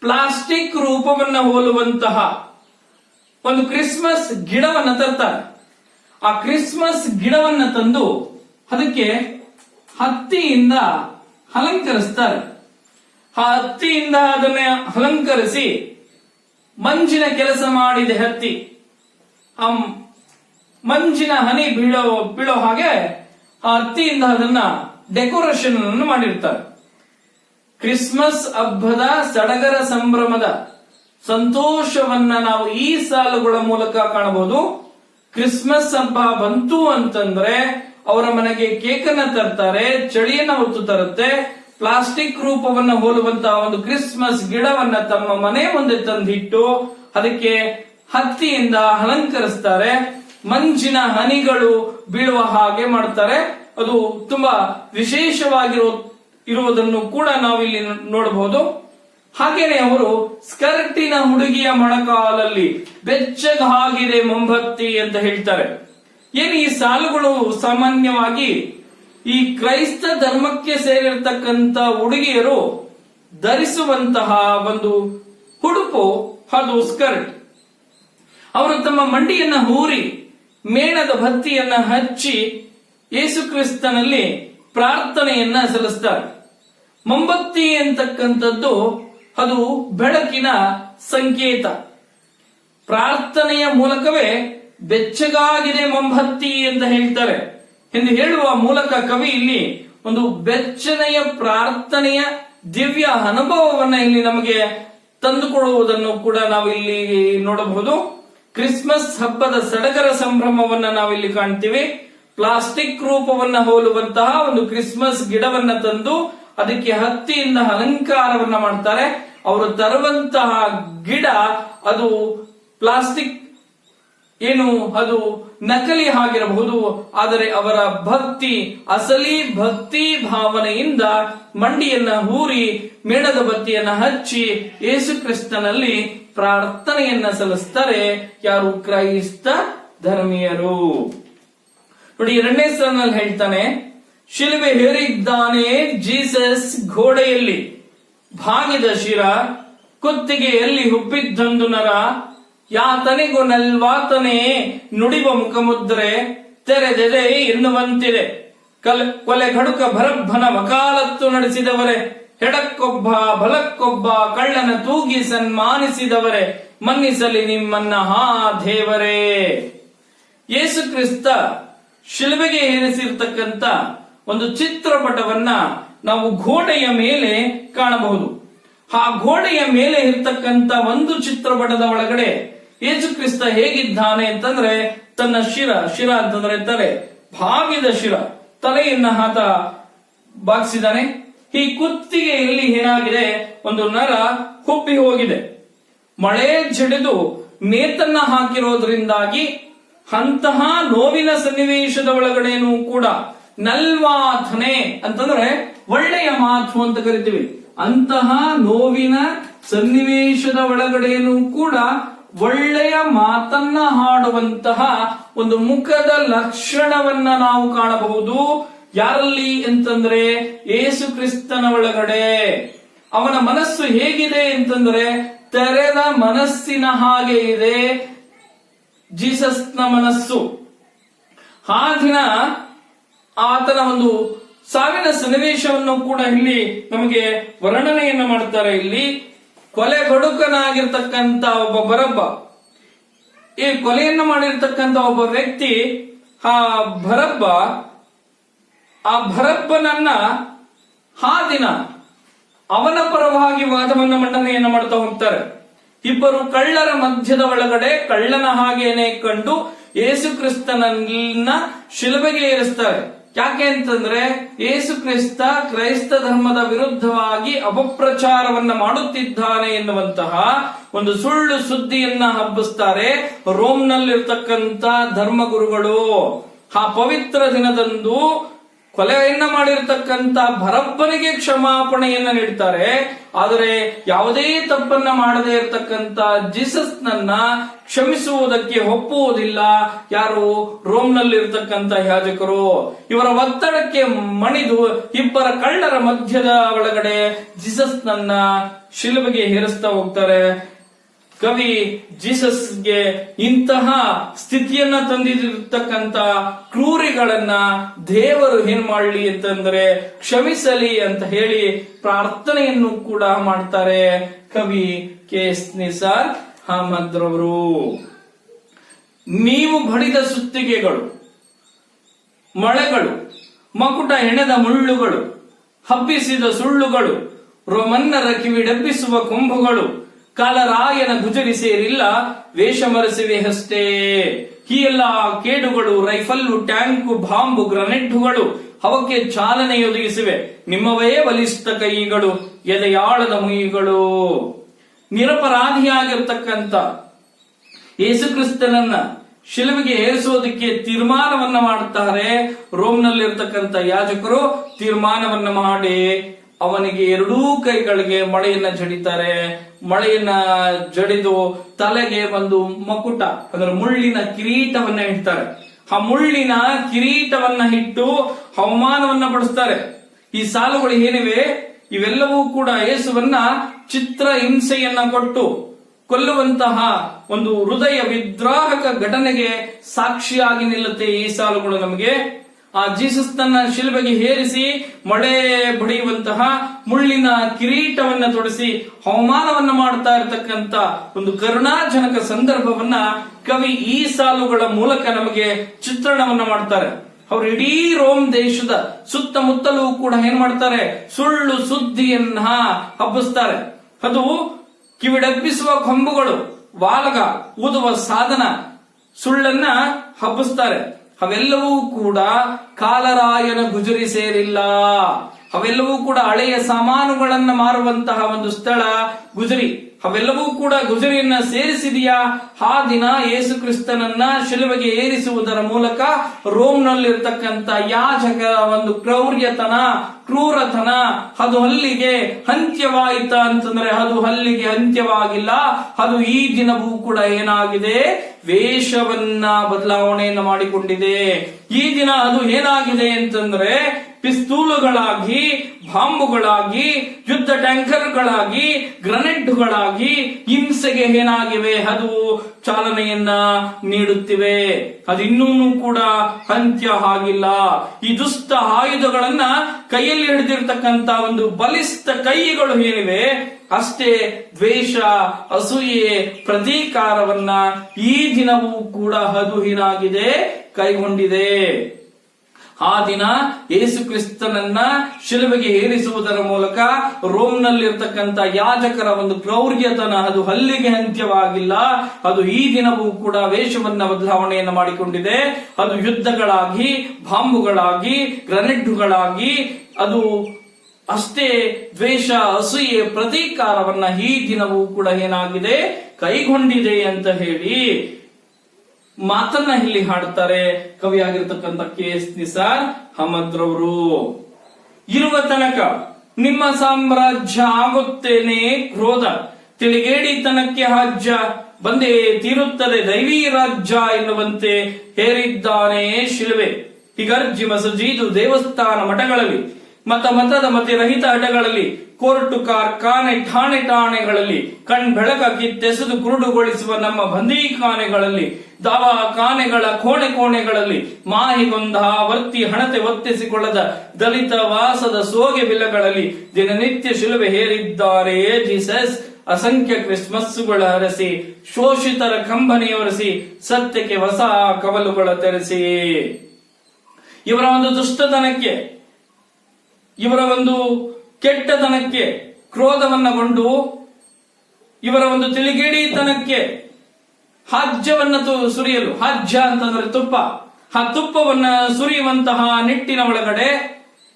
ಪ್ಲಾಸ್ಟಿಕ್ ರೂಪವನ್ನ ಹೋಲುವಂತಹ ಒಂದು ಕ್ರಿಸ್ಮಸ್ ಗಿಡವನ್ನ ತರ್ತಾರೆ. ಆ ಕ್ರಿಸ್ಮಸ್ ಗಿಡವನ್ನ ತಂದು ಅದಕ್ಕೆ ಹತ್ತಿಯಿಂದ ಅಲಂಕರಿಸ್ತಾರೆ. ಹತ್ತಿಯಿಂದ ಅದನ್ನ ಅಲಂಕರಿಸಿ ಮಂಜಿನ ಕೆಲಸ ಮಾಡಿದೆ ಹತ್ತಿ. ಆ ಮಂಜಿನ ಹನಿ ಬೀಳೋ ಬೀಳೋ ಹಾಗೆ ಆ ಹತ್ತಿಯಿಂದ ಅದನ್ನ ಡೆಕೋರೇಷನ್ ಅನ್ನು ಮಾಡಿರ್ತಾರೆ. ಕ್ರಿಸ್ಮಸ್ ಹಬ್ಬದ ಸಡಗರ ಸಂಭ್ರಮದ ಸಂತೋಷವನ್ನ ನಾವು ಈ ಸಾಲುಗಳ ಮೂಲಕ ಕಾಣಬಹುದು. ಕ್ರಿಸ್ಮಸ್ ಹಬ್ಬ ಬಂತು ಅಂತಂದ್ರೆ ಅವರ ಮನೆಗೆ ಕೇಕನ್ನ ತರ್ತಾರೆ, ಚಳಿಯನ್ನ ಹೊತ್ತು ತರುತ್ತೆ ಪ್ಲಾಸ್ಟಿಕ್ ರೂಪವನ್ನು ಹೋಲುವಂತಹ ಒಂದು ಕ್ರಿಸ್ಮಸ್ ಗಿಡವನ್ನ ತಮ್ಮ ಮನೆ ಮುಂದೆ ತಂದಿಟ್ಟು ಅದಕ್ಕೆ ಹತ್ತಿಯಿಂದ ಅಲಂಕರಿಸ್ತಾರೆ. ಮಂಜಿನ ಹನಿಗಳು ಬೀಳುವ ಹಾಗೆ ಮಾಡ್ತಾರೆ. ಅದು ತುಂಬಾ ವಿಶೇಷವಾಗಿರೋ ಇರುವುದನ್ನು ಕೂಡ ನಾವಿಲ್ಲಿ ನೋಡಬಹುದು. ಹಾಗೇನೆ ಅವರು ಸ್ಕರ್ಟಿನ ಹುಡುಗಿಯ ಮೊಣಕಾಲಲ್ಲಿ ಬೆಚ್ಚಗಾಗಿದೆ, ಮೊಂಬತ್ತಿ ಅಂತ ಹೇಳ್ತಾರೆ. ಏನು ಈ ಸಾಲುಗಳು ಸಾಮಾನ್ಯವಾಗಿ ಈ ಕ್ರೈಸ್ತ ಧರ್ಮಕ್ಕೆ ಸೇರಿರ್ತಕ್ಕಂಥ ಹುಡುಗಿಯರು ಧರಿಸುವಂತಹ ಒಂದು ಹುಡುಪು ಅದು ಸ್ಕರ್ಟ್. ಅವರು ತಮ್ಮ ಮಂಡಿಯನ್ನ ಹೂರಿ, ಮೇಣದ ಭತ್ತಿಯನ್ನ ಹಚ್ಚಿ ಯೇಸು ಕ್ರಿಸ್ತನಲ್ಲಿ ಪ್ರಾರ್ಥನೆಯನ್ನ ಸಲ್ಲಿಸ್ತಾರೆ. ಮೊಂಬತ್ತಿ ಅಂತಕ್ಕಂಥದ್ದು ಅದು ಬೆಳಕಿನ ಸಂಕೇತ. ಪ್ರಾರ್ಥನೆಯ ಮೂಲಕವೇ ಬೆಚ್ಚಗಾಗಿದೆ ಮೊಂಬತ್ತಿ ಅಂತ ಹೇಳ್ತಾರೆ. ಎಂದು ಹೇಳುವ ಮೂಲಕ ಕವಿ ಇಲ್ಲಿ ಒಂದು ಬೆಚ್ಚನೆಯ ಪ್ರಾರ್ಥನೆಯ ದಿವ್ಯ ಅನುಭವವನ್ನ ಇಲ್ಲಿ ನಮಗೆ ತಂದುಕೊಡುವುದನ್ನು ಕೂಡ ನಾವು ಇಲ್ಲಿ ನೋಡಬಹುದು. ಕ್ರಿಸ್ಮಸ್ ಹಬ್ಬದ ಸಡಗರ ಸಂಭ್ರಮವನ್ನ ನಾವಿಲ್ಲಿ ಕಾಣ್ತೀವಿ. ಪ್ಲಾಸ್ಟಿಕ್ ರೂಪವನ್ನ ಹೋಲುವಂತಹ ಒಂದು ಕ್ರಿಸ್ಮಸ್ ಗಿಡವನ್ನ ತಂದು ಅದಕ್ಕೆ ಹತ್ತಿಯಿಂದ ಅಲಂಕಾರವನ್ನ ಮಾಡ್ತಾರೆ. ಅವರು ತರುವಂತಹ ಗಿಡ ಅದು ಪ್ಲಾಸ್ಟಿಕ್ ಏನು? ಅದು ನಕಲಿ ಆಗಿರಬಹುದು. ಆದರೆ ಅವರ ಭಕ್ತಿ, ಅಸಲಿ ಭಕ್ತಿ ಭಾವನೆಯಿಂದ ಮಂಡಿಯನ್ನ ಹೂರಿ ಮೇಣದ ಬತ್ತಿಯನ್ನ ಹಚ್ಚಿ ಯೇಸು ಕ್ರಿಸ್ತನಲ್ಲಿ ಪ್ರಾರ್ಥನೆಯನ್ನ ಸಲ್ಲಿಸ್ತಾರೆ ಯಾರು? ಕ್ರೈಸ್ತ ಧರ್ಮೀಯರು. ನೋಡಿ, ಎರಡನೇ ಸ್ಥಾನದಲ್ಲಿ ಹೇಳ್ತಾನೆ, ಶಿಲುಬೆ ಹೇರಿದ್ದಾನೆ ಜೀಸಸ್ ಘೋಡೆಯಲ್ಲಿ ಭಾಗಿದ ಶಿರ, ಕುತ್ತಿಗೆಯಲ್ಲಿ ಹುಬ್ಬಿದ್ದೊಂದು ನರ ಯಾತನೆಗೂ ನಲ್ವಾತನೇ ನುಡಿವ ಮುಖಮುದ್ರೆ ತೆರೆದೆದೆ ಎನ್ನುವಂತಿದೆ. ಕಲ್ ಕೊಲೆ ಘಡುಕ ಭರಬ್ಬನ ವಕಾಲತ್ತು ನಡೆಸಿದವರೇ, ಹೆಡಕ್ಕೊಬ್ಬ ಬಲಕ್ಕೊಬ್ಬ ಕಳ್ಳನ ತೂಗಿ ಸನ್ಮಾನಿಸಿದವರೇ, ಮನ್ನಿಸಲಿ ನಿಮ್ಮನ್ನ ಹಾ ದೇವರೇ. ಯೇಸು ಕ್ರಿಸ್ತ ಶಿಲುಬೆಗೆ ಏರಿಸಿರ್ತಕ್ಕಂತ ಒಂದು ಚಿತ್ರಪಟವನ್ನ ನಾವು ಗೋಡೆಯ ಮೇಲೆ ಕಾಣಬಹುದು. ಆ ಗೋಡೆಯ ಮೇಲೆ ಇರ್ತಕ್ಕಂತ ಒಂದು ಚಿತ್ರಪಟದ ಒಳಗಡೆ ಯೇಸು ಕ್ರಿಸ್ತ ಹೇಗಿದ್ದಾನೆ ಅಂತಂದ್ರೆ ತನ್ನ ಶಿರ ಶಿರ ಅಂತಂದ್ರೆ ತಲೆ ಭಾಗಿದ ಶಿರ. ತಲೆಯನ್ನ ಆತ ಬಾಗಿಸಿದಾನೆ. ಈ ಕುತ್ತಿಗೆಯಲ್ಲಿ ಏನಾಗಿದೆ? ಒಂದು ನರ ಹುಬ್ಬಿ ಹೋಗಿದೆ. ಮಳೆ ಜಡಿದು ಮೇತನ್ನ ಹಾಕಿರೋದ್ರಿಂದಾಗಿ ಅಂತಹ ನೋವಿನ ಸನ್ನಿವೇಶದ ಒಳಗಡೆನೂ ಕೂಡ ನಲ್ವಾಥನೆ ಅಂತಂದ್ರೆ ಒಳ್ಳೆಯ ಮಾತು ಅಂತ ಕರಿತೀವಿ. ಅಂತಹ ನೋವಿನ ಸನ್ನಿವೇಶದ ಒಳಗಡೆನೂ ಕೂಡ ಒಳ್ಳೆಯ ಮಾತನ್ನ ಹಾಡುವಂತಹ ಒಂದು ಮುಖದ ಲಕ್ಷಣವನ್ನ ನಾವು ಕಾಣಬಹುದು. ಯಾರಲ್ಲಿ ಅಂತಂದ್ರೆ ಏಸು ಕ್ರಿಸ್ತನ ಒಳಗಡೆ. ಅವನ ಮನಸ್ಸು ಹೇಗಿದೆ ಅಂತಂದ್ರೆ ತೆರೆದ ಮನಸ್ಸಿನ ಹಾಗೆ ಇದೆ. ಜೀಸಸ್ನ ಮನಸ್ಸು. ಆ ಆತನ ಒಂದು ಸಾವಿನ ಸನ್ನಿವೇಶವನ್ನು ಕೂಡ ಇಲ್ಲಿ ನಮಗೆ ವರ್ಣನೆಯನ್ನ ಮಾಡ್ತಾರೆ ಇಲ್ಲಿ. ಕೊಲೆಗಡುಕನಾಗಿರ್ತಕ್ಕಂತ ಒಬ್ಬ ಬರಬ್ಬ. ಈ ಕೊಲೆಯನ್ನು ಮಾಡಿರ್ತಕ್ಕಂತ ಒಬ್ಬ ವ್ಯಕ್ತಿ, ಆ ಭರಬ್ಬ ಆ ಭರಬ್ಬನನ್ನ ಆ ದಿನ ಅವನ ಪರವಾಗಿ ವಾದವನ್ನ ಮಂಡನೆಯನ್ನು ಮಾಡ್ತಾ ಹೋಗ್ತಾರೆ. ಇಬ್ಬರು ಕಳ್ಳರ ಮಧ್ಯದ ಒಳಗಡೆ ಕಳ್ಳನ ಹಾಗೇನೆ ಕಂಡು ಯೇಸು ಕ್ರಿಸ್ತನನ್ನ ಶಿಲುಬೆಗೆ ಏರಿಸ್ತಾರೆ. ಯಾಕೆ ಅಂತಂದ್ರೆ ಯೇಸು ಕ್ರಿಸ್ತ ಕ್ರೈಸ್ತ ಧರ್ಮದ ವಿರುದ್ಧವಾಗಿ ಅಪಪ್ರಚಾರವನ್ನ ಮಾಡುತ್ತಿದ್ದಾನೆ ಎನ್ನುವಂತಹ ಒಂದು ಸುಳ್ಳು ಸುದ್ದಿಯನ್ನ ಹಬ್ಬಿಸ್ತಾರೆ ರೋಮ್ನಲ್ಲಿರ್ತಕ್ಕಂತ ಧರ್ಮಗುರುಗಳು. ಆ ಪವಿತ್ರ ದಿನದಂದು ಕೊಲೆಯನ್ನ ಮಾಡಿರ್ತಕ್ಕಂತ ಭರಪ್ಪನಿಗೆ ಕ್ಷಮಾಪಣೆಯನ್ನ ನೀಡ್ತಾರೆ. ಆದರೆ ಯಾವುದೇ ತಪ್ಪನ್ನ ಮಾಡದೇ ಇರತಕ್ಕಂತ ಜೀಸಸ್ ನನ್ನ ಕ್ಷಮಿಸುವುದಕ್ಕೆ ಒಪ್ಪುವುದಿಲ್ಲ. ಯಾರು ರೋಮ್ನಲ್ಲಿರ್ತಕ್ಕಂತ ಯಾಜಕರು. ಇವರ ಒತ್ತಡಕ್ಕೆ ಮಣಿದು ಇಬ್ಬರ ಕಳ್ಳರ ಮಧ್ಯದ ಒಳಗಡೆ ಜೀಸಸ್ ನನ್ನ ಶಿಲುಬೆಗೆ ಹೇರಿಸ್ತಾ ಹೋಗ್ತಾರೆ. ಕವಿ ಜೀಸಸ್ಗೆ ಇಂತಹ ಸ್ಥಿತಿಯನ್ನ ತಂದಿರತಕ್ಕಂತ ಕ್ರೂರಿಗಳನ್ನ ದೇವರು ಏನ್ ಮಾಡಲಿ ಅಂತಂದ್ರೆ ಕ್ಷಮಿಸಲಿ ಅಂತ ಹೇಳಿ ಪ್ರಾರ್ಥನೆಯನ್ನು ಕೂಡ ಮಾಡ್ತಾರೆ ಕವಿ ಕೆ ಎಸ್ ನಿಸಾರ್ ಅಹಮದ್ ನೀವು ಬಡಿದ ಸುತ್ತಿಗೆಗಳು, ಮಳೆಗಳು, ಮಕುಟ ಹೆಣೆದ ಮುಳ್ಳುಗಳು, ಹಬ್ಬಿಸಿದ ಸುಳ್ಳುಗಳು, ರೋಮನ್ನರ ಕಿವಿಡಬ್ಬಿಸುವ ಕೊಂಬುಗಳು ಕಾಲರಾಯನ ಗುಜರಿ ಸೇರಿಲ್ಲ ವೇಷಮರಸಿವೆ ಅಷ್ಟೇ ಈ ಎಲ್ಲ ಕೇಡುಗಳು, ರೈಫಲ್ಲು, ಟ್ಯಾಂಕು, ಬಾಂಬು, ಗ್ರನೆಡ್ಡುಗಳು ಅವಕ್ಕೆ ಚಾಲನೆ ಒದಗಿಸಿವೆ. ನಿಮ್ಮವೇ ಬಲಿಷ್ಠ ಕೈಗಳು, ಎದೆಯಾಳದ ಮುಯಿಗಳು ನಿರಪರಾಧಿಯಾಗಿರ್ತಕ್ಕಂಥ ಯೇಸುಕ್ರಿಸ್ತನನ್ನ ಶಿಲುವಿಗೆ ಏರಿಸೋದಕ್ಕೆ ತೀರ್ಮಾನವನ್ನ ಮಾಡುತ್ತಾರೆ ರೋಮ್ನಲ್ಲಿರ್ತಕ್ಕಂಥ ಯಾಜಕರು ತೀರ್ಮಾನವನ್ನ ಮಾಡಿ ಅವನಿಗೆ ಎರಡೂ ಕೈಗಳಿಗೆ ಮಳೆಯನ್ನ ಜಡಿತಾರೆ. ಮಳೆಯನ್ನ ಜಡಿದು ತಲೆಗೆ ಒಂದು ಮಕುಟ, ಅಂದ್ರೆ ಮುಳ್ಳಿನ ಕಿರೀಟವನ್ನ ಇಡ್ತಾರೆ. ಆ ಮುಳ್ಳಿನ ಕಿರೀಟವನ್ನ ಇಟ್ಟು ಅವಮಾನವನ್ನ ಬಡಿಸ್ತಾರೆ ಈ ಸಾಲುಗಳು ಏನಿವೆ? ಇವೆಲ್ಲವೂ ಕೂಡ ಯೇಸುವನ್ನ ಚಿತ್ರ ಹಿಂಸೆಯನ್ನ ಕೊಟ್ಟು ಕೊಲ್ಲುವಂತಹ ಒಂದು ಹೃದಯ ವಿದ್ರಾಹಕ ಘಟನೆಗೆ ಸಾಕ್ಷಿಯಾಗಿ ನಿಲ್ಲುತ್ತೆ ಈ ಸಾಲುಗಳು ನಮಗೆ. ಆ ಜೀಸಸ್ ತನ್ನ ಶಿಲ್ಬೆಗೆ ಹೇರಿಸಿ ಮಳೆ ಬಡಿಯುವಂತಹ ಮುಳ್ಳಿನ ಕಿರೀಟವನ್ನ ತೊಡಿಸಿ ಅವಮಾನವನ್ನ ಮಾಡ್ತಾ ಇರತಕ್ಕಂತ ಒಂದು ಕರುಣಾಜನಕ ಸಂದರ್ಭವನ್ನ ಕವಿ ಈ ಸಾಲುಗಳ ಮೂಲಕ ನಮಗೆ ಚಿತ್ರಣವನ್ನ ಮಾಡ್ತಾರೆ. ಅವರು ಇಡೀ ರೋಮ್ ದೇಶದ ಸುತ್ತಮುತ್ತಲೂ ಕೂಡ ಏನ್ ಮಾಡ್ತಾರೆ? ಸುಳ್ಳು ಸುದ್ದಿಯನ್ನ ಹಬ್ಬಿಸ್ತಾರೆ. ಅದು ಕಿವಿಡಬ್ಬಿಸುವ ಕೊಂಬುಗಳು, ವಾಲಗ, ಊದುವ ಸಾಧನ ಸುಳ್ಳನ್ನ ಹಬ್ಬಿಸ್ತಾರೆ. ಅವೆಲ್ಲವೂ ಕೂಡ ಕಾಲರಾಯನ ಗುಜರಿ ಸೇರಿಲ್ಲ. ಅವೆಲ್ಲವೂ ಕೂಡ ಹಳೆಯ ಸಾಮಾನುಗಳನ್ನು ಮಾರುವಂತಹ ಒಂದು ಸ್ಥಳ ಗುಜರಿ. ಅವೆಲ್ಲವೂ ಕೂಡ ಗುಜರಿಯನ್ನ ಸೇರಿಸಿದೆಯಾ? ಆ ದಿನ ಯೇಸು ಕ್ರಿಸ್ತನನ್ನ ಶಿಲುವೆಗೆ ಏರಿಸುವುದರ ಮೂಲಕ ರೋಮ್ನಲ್ಲಿರ್ತಕ್ಕಂಥ ಯಾಜಕರ ಒಂದು ಕ್ರೌರ್ಯತನ, ಕ್ರೂರತನ, ಅದು ಅಲ್ಲಿಗೆ ಅಂತ್ಯವಾಯಿತ ಅಂತಂದ್ರೆ ಅದು ಅಲ್ಲಿಗೆ ಅಂತ್ಯವಾಗಿಲ್ಲ. ಅದು ಈ ದಿನವೂ ಕೂಡ ಏನಾಗಿದೆ? ವೇಷವನ್ನ ಬದಲಾವಣೆಯನ್ನ ಮಾಡಿಕೊಂಡಿದೆ. ಈ ದಿನ ಅದು ಏನಾಗಿದೆ ಅಂತಂದ್ರೆ ಪಿಸ್ತೂಲುಗಳಾಗಿ, ಬಾಂಬುಗಳಾಗಿ, ಯುದ್ಧ ಟ್ಯಾಂಕರ್ಗಳಾಗಿ, ಗ್ರನೆಡ್ಗಳಾಗಿ ಹಿಂಸೆಗೆ ಏನಾಗಿವೆ ಅದು ಚಾಲನೆಯನ್ನ ನೀಡುತ್ತಿವೆ. ಅದಿನ್ನೂ ಕೂಡ ಅಂತ್ಯ ಆಗಿಲ್ಲ. ಈ ದುಷ್ಟ ಆಯುಧಗಳನ್ನ ಕೈಯಲ್ಲಿ ಹಿಡಿದಿರ್ತಕ್ಕಂತ ಒಂದು ಬಲಿಷ್ಠ ಕೈಗಳು ಏನಿವೆ, ಅಷ್ಟೇ ದ್ವೇಷ, ಅಸೂಯೆ, ಪ್ರತೀಕಾರವನ್ನ ಈ ದಿನವೂ ಕೂಡ ಅದು ಏನಾಗಿದೆ ಕೈಗೊಂಡಿದೆ. ಆ ದಿನ ಯೇಸು ಕ್ರಿಸ್ತನನ್ನ ಶಿಲುಬೆಗೆ ಏರಿಸುವುದರ ಮೂಲಕ ರೋಮ್ನಲ್ಲಿರ್ತಕ್ಕಂಥ ಯಾಜಕರ ಒಂದು ಪ್ರೌರ್ಯತನ ಅದು ಹಲ್ಲಿಗೆ ಅಂತ್ಯವಾಗಿಲ್ಲ. ಅದು ಈ ದಿನವೂ ಕೂಡ ವೇಷವನ್ನ ಬದಲಾವಣೆಯನ್ನು ಮಾಡಿಕೊಂಡಿದೆ. ಅದು ಯುದ್ಧಗಳಾಗಿ, ಬಾಂಬುಗಳಾಗಿ ಗ್ರನೆಡ್ಡುಗಳಾಗಿ ಅದು ಅಷ್ಟೇ ದ್ವೇಷ, ಅಸೂಯೆ, ಪ್ರತೀಕಾರವನ್ನ ಈ ದಿನವೂ ಕೂಡ ಏನಾಗಿದೆ? ಕೈಗೊಂಡಿದೆ ಅಂತ ಹೇಳಿ ಮಾತನ್ನ ಇಲ್ಲಿ ಹಾಡ್ತಾರೆ ಕವಿಯಾಗಿರ್ತಕ್ಕಂಥ ಕೆ ಎಸ್ ನಿಸಾರ್ ಹಮದ್ರವರು ಇರುವ ತನಕ ನಿಮ್ಮ ಸಾಮ್ರಾಜ್ಯ ಆಗುತ್ತೇನೆ ಕ್ರೋಧ. ತಿಳಿಗೇಡಿತನಕ್ಕೆ ಹಾಜ್ಯ ಬಂದೇ ತೀರುತ್ತದೆ ದೈವಿ ರಾಜ್ಯ ಎನ್ನುವಂತೆ ಹೇರಿದ್ದಾನೆ ಶಿಲುವೆ ಹಿಗರ್ಜಿ ಮಸಜೀದು ದೇವಸ್ಥಾನ ಮಠಗಳಲ್ಲಿ ಮತ ಮತದ ರಹಿತ ಅಡ್ಡಗಳಲ್ಲಿ ಕೋರ್ಟು ಕಾರ್ಖಾನೆ ಠಾಣೆ ಠಾಣೆಗಳಲ್ಲಿ ಕಣ್ ಬೆಳಕ ಕಿತ್ತೆಸೆದು ಕುರುಡುಗೊಳಿಸುವ ನಮ್ಮ ಬಂದೀಖಾನೆಗಳಲ್ಲಿ ದವಾಖಾನೆಗಳ ಕೋಣೆ ಕೋಣೆಗಳಲ್ಲಿ ಮಾಹಿಗೊಂದ ವರ್ತಿ ಹಣತೆ ಒತ್ತಿಸಿಕೊಳ್ಳದ ದಲಿತ ವಾಸದ ಸೋಗೆ ಬಿಲಗಳಲ್ಲಿ ದಿನನಿತ್ಯ ಶಿಲುಬೆ ಹೇರಿದ್ದಾರೆ. ಜೀಸಸ್, ಅಸಂಖ್ಯ ಕ್ರಿಸ್ಮಸ್ಸುಗಳ ಹರಸಿ ಶೋಷಿತರ ಕಂಬನಿಯೊರೆಸಿ ಸತ್ಯಕ್ಕೆ ಹೊಸ ಕವಲುಗಳ ತೆರೆಸಿ. ಇವರ ಒಂದು ದುಷ್ಟತನಕ್ಕೆ ಇವರ ಒಂದು ಕೆಟ್ಟತನಕ್ಕೆ, ಕ್ರೋಧವನ್ನಗೊಂಡು ಇವರ ಒಂದು ತಿಳಿಗೇಡಿತನಕ್ಕೆ ಹಾಜ್ಯವನ್ನ ಸುರಿಯಲು, ಹಾಜ್ಯ ಅಂತಂದ್ರೆ ತುಪ್ಪ. ಆ ತುಪ್ಪವನ್ನ ಸುರಿಯುವಂತಹ ನಿಟ್ಟಿನ ಒಳಗಡೆ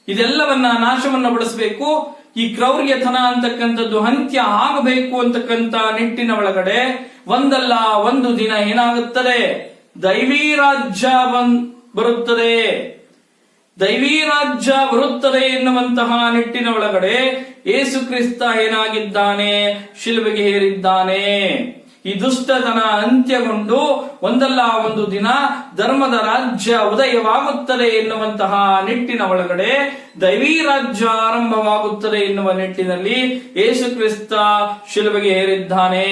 ಇದೆಲ್ಲವನ್ನ ನಾಶವನ್ನ ಪಡಿಸಬೇಕು ಈ ಕ್ರೌರ್ಯತನ ಅಂತಕ್ಕಂಥದ್ದು ಅಂತ್ಯ ಆಗಬೇಕು ಅಂತಕ್ಕಂಥ ನಿಟ್ಟಿನ ಒಳಗಡೆ ಒಂದಲ್ಲ, ಒಂದು ದಿನ ಏನಾಗುತ್ತದೆ? ದೈವೀ ರಾಜ್ಯ ಬರುತ್ತದೆ. ದೈವೀ ರಾಜ್ಯ ಬರುತ್ತದೆ ಎನ್ನುವಂತಹ ನಿಟ್ಟಿನ ಒಳಗಡೆ ಏಸು ಕ್ರಿಸ್ತ ಏನಾಗಿದ್ದಾನೆ? ಶಿಲುಬೆಗೆ ಹೇರಿದ್ದಾನೆ ಈ ದುಷ್ಟತನ ಅಂತ್ಯಗೊಂಡು ಒಂದಲ್ಲ ಒಂದು ದಿನ ಧರ್ಮದ ರಾಜ್ಯ ಉದಯವಾಗುತ್ತದೆ ಎನ್ನುವಂತಹ ನಿಟ್ಟಿನ ಒಳಗಡೆ ದೈವೀ ರಾಜ್ಯ ಆರಂಭವಾಗುತ್ತದೆ ಎನ್ನುವ ನಿಟ್ಟಿನಲ್ಲಿ ಏಸು ಕ್ರಿಸ್ತ ಶಿಲುಬೆಗೆ ಹೇರಿದ್ದಾನೆ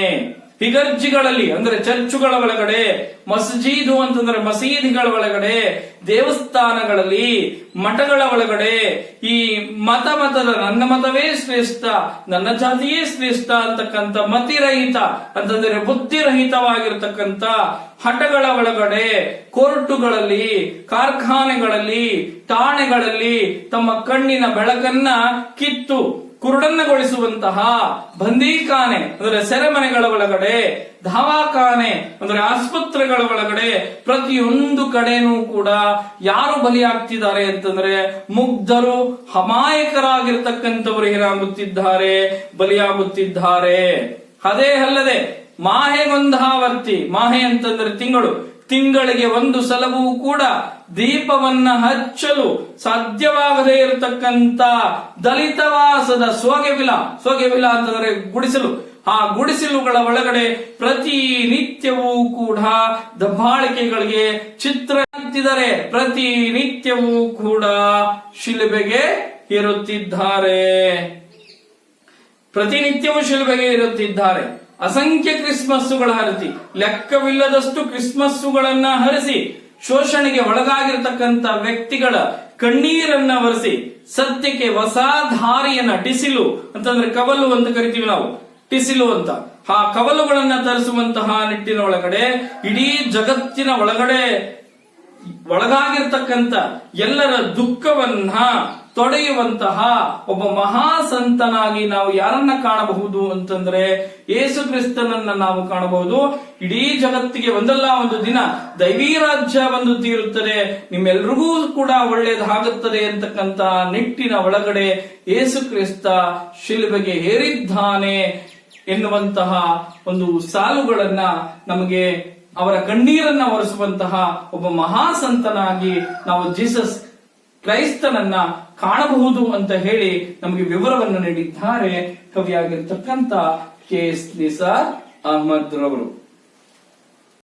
ಹಿಗರ್ಜಿಗಳಲ್ಲಿ ಅಂದ್ರೆ ಚರ್ಚುಗಳ ಒಳಗಡೆ, ಮಸ್ಜಿದು ಅಂತಂದ್ರೆ ಮಸೀದಿಗಳ ಒಳಗಡೆ, ದೇವಸ್ಥಾನಗಳಲ್ಲಿ, ಮಠಗಳ ಒಳಗಡೆ, ಈ ಮತ ಮತದ ನನ್ನ ಮತವೇ ಶ್ರೇಷ್ಠ, ನನ್ನ ಜಾತಿಯೇ ಶ್ರೇಷ್ಠ ಅಂತಕ್ಕಂಥ ಮತಿರಹಿತ, ಅಂತಂದ್ರೆ ಬುದ್ಧಿರಹಿತವಾಗಿರ್ತಕ್ಕಂಥ ಹಠಗಳ ಒಳಗಡೆ, ಕೋರ್ಟುಗಳಲ್ಲಿ, ಕಾರ್ಖಾನೆಗಳಲ್ಲಿ, ಠಾಣೆಗಳಲ್ಲಿ ತಮ್ಮ ಕಣ್ಣಿನ ಬೆಳಕನ್ನ ಕಿತ್ತು. ಕುರುಡನ್ನಗೊಳಿಸುವಂತಹ ಬಂದೀಖಾನೆ, ಅಂದ್ರೆ ಸೆರೆಮನೆಗಳ ಒಳಗಡೆ ದವಾಖಾನೆ ಅಂದ್ರೆ ಆಸ್ಪತ್ರೆಗಳ ಒಳಗಡೆ ಪ್ರತಿಯೊಂದು ಕಡೆನೂ ಕೂಡ ಯಾರು ಬಲಿಯಾಗ್ತಿದ್ದಾರೆ ಅಂತಂದ್ರೆ ಮುಗ್ಧರು, ಹಮಾಯಕರಾಗಿರ್ತಕ್ಕಂಥವರು ಏನಾಗುತ್ತಿದ್ದಾರೆ, ಬಲಿಯಾಗುತ್ತಿದ್ದಾರೆ. ಅದೇ ಅಲ್ಲದೆ ಮಾಹೆ ಗಂಧಾವರ್ತಿ, ಮಾಹೆ ಅಂತಂದ್ರೆ ತಿಂಗಳು ತಿಂಗಳಿಗೆ ಒಂದು ಸಲವೂ ಕೂಡ ದೀಪವನ್ನ ಹಚ್ಚಲು ಸಾಧ್ಯವಾಗದೇ ಇರತಕ್ಕಂತ ದಲಿತವಾಸದ ಸೋಗೆವಿಲ ಸೋಗೆವಿಲ ಅಂತಂದ್ರೆ ಗುಡಿಸಲು. ಆ ಗುಡಿಸಲುಗಳ ಒಳಗಡೆ ಪ್ರತಿ ನಿತ್ಯವೂ ಕೂಡ ದಬ್ಬಾಳಿಕೆಗಳಿಗೆ ಚಿತ್ರ ಹಾಕ್ತಿದ್ದಾರೆ ಪ್ರತಿ ನಿತ್ಯವೂ ಕೂಡ ಶಿಲುಬೆಗೆ ಇರುತ್ತಿದ್ದಾರೆ. ಪ್ರತಿನಿತ್ಯವೂ ಶಿಲುಬೆಗೆ ಇರುತ್ತಿದ್ದಾರೆ. ಅಸಂಖ್ಯ ಕ್ರಿಸ್ಮಸ್ಸುಗಳ ಹರಿಸಿ ಲೆಕ್ಕವಿಲ್ಲದಷ್ಟು ಕ್ರಿಸ್ಮಸ್ಸುಗಳನ್ನ ಹರಿಸಿ, ಶೋಷಣೆಗೆ ಒಳಗಾಗಿರ್ತಕ್ಕಂಥ ವ್ಯಕ್ತಿಗಳ ಕಣ್ಣೀರನ್ನ ಒರೆಸಿ, ಸತ್ಯಕ್ಕೆ ಹೊಸ ದಾರಿಯನ್ನ ಟಿಸಿಲು ಅಂತಂದ್ರೆ ಕವಲು ಅಂತ ಕರಿತೀವಿ ನಾವು. ಟಿಸಿಲು ಅಂತ. ಆ ಕವಲುಗಳನ್ನ ತರಿಸುವಂತಹ ನಿಟ್ಟಿನ ಒಳಗಡೆ ಇಡೀ ಜಗತ್ತಿನ ಒಳಗಡೆ ಒಳಗಾಗಿರ್ತಕ್ಕಂಥ ಎಲ್ಲರ ದುಃಖವನ್ನ ತೊಡೆಯುವಂತಹ ಒಬ್ಬ ಮಹಾ ಸಂತನಾಗಿ ನಾವು ಯಾರನ್ನ ಕಾಣಬಹುದು ಅಂತಂದ್ರೆ ಯೇಸು ಕ್ರಿಸ್ತನನ್ನ ನಾವು ಕಾಣಬಹುದು. ಇಡೀ ಜಗತ್ತಿಗೆ ಒಂದಲ್ಲ, ಒಂದು ದಿನ ದೈವೀ ರಾಜ್ಯ ಬಂದು ತೀರುತ್ತದೆ. ನಿಮ್ಮೆಲ್ರಿಗೂ ಕೂಡ ಒಳ್ಳೇದಾಗುತ್ತದೆ ಅಂತಕ್ಕಂತ ನಿಟ್ಟಿನ ಒಳಗಡೆ ಯೇಸು ಕ್ರಿಸ್ತ ಶಿಲುಬೆಗೆ ಹೇರಿದ್ದಾನೆ ಎನ್ನುವಂತಹ ಒಂದು ಸಾಲುಗಳನ್ನ ನಮಗೆ ಅವರ ಕಣ್ಣೀರನ್ನ ಒರೆಸುವಂತಹ ಒಬ್ಬ ಮಹಾಸಂತನಾಗಿ ನಾವು ಜೀಸಸ್ ಕ್ರೈಸ್ತನನ್ನ ಕಾಣಬಹುದು ಅಂತ ಹೇಳಿ ನಮಗೆ ವಿವರವನ್ನು ನೀಡಿದ್ದಾರೆ ಕವಿಯಾಗಿರ್ತಕ್ಕಂಥ ಕೆ ಎಸ್ ನಿಸಾರ್ ಅಹಮದ್ ರವರು.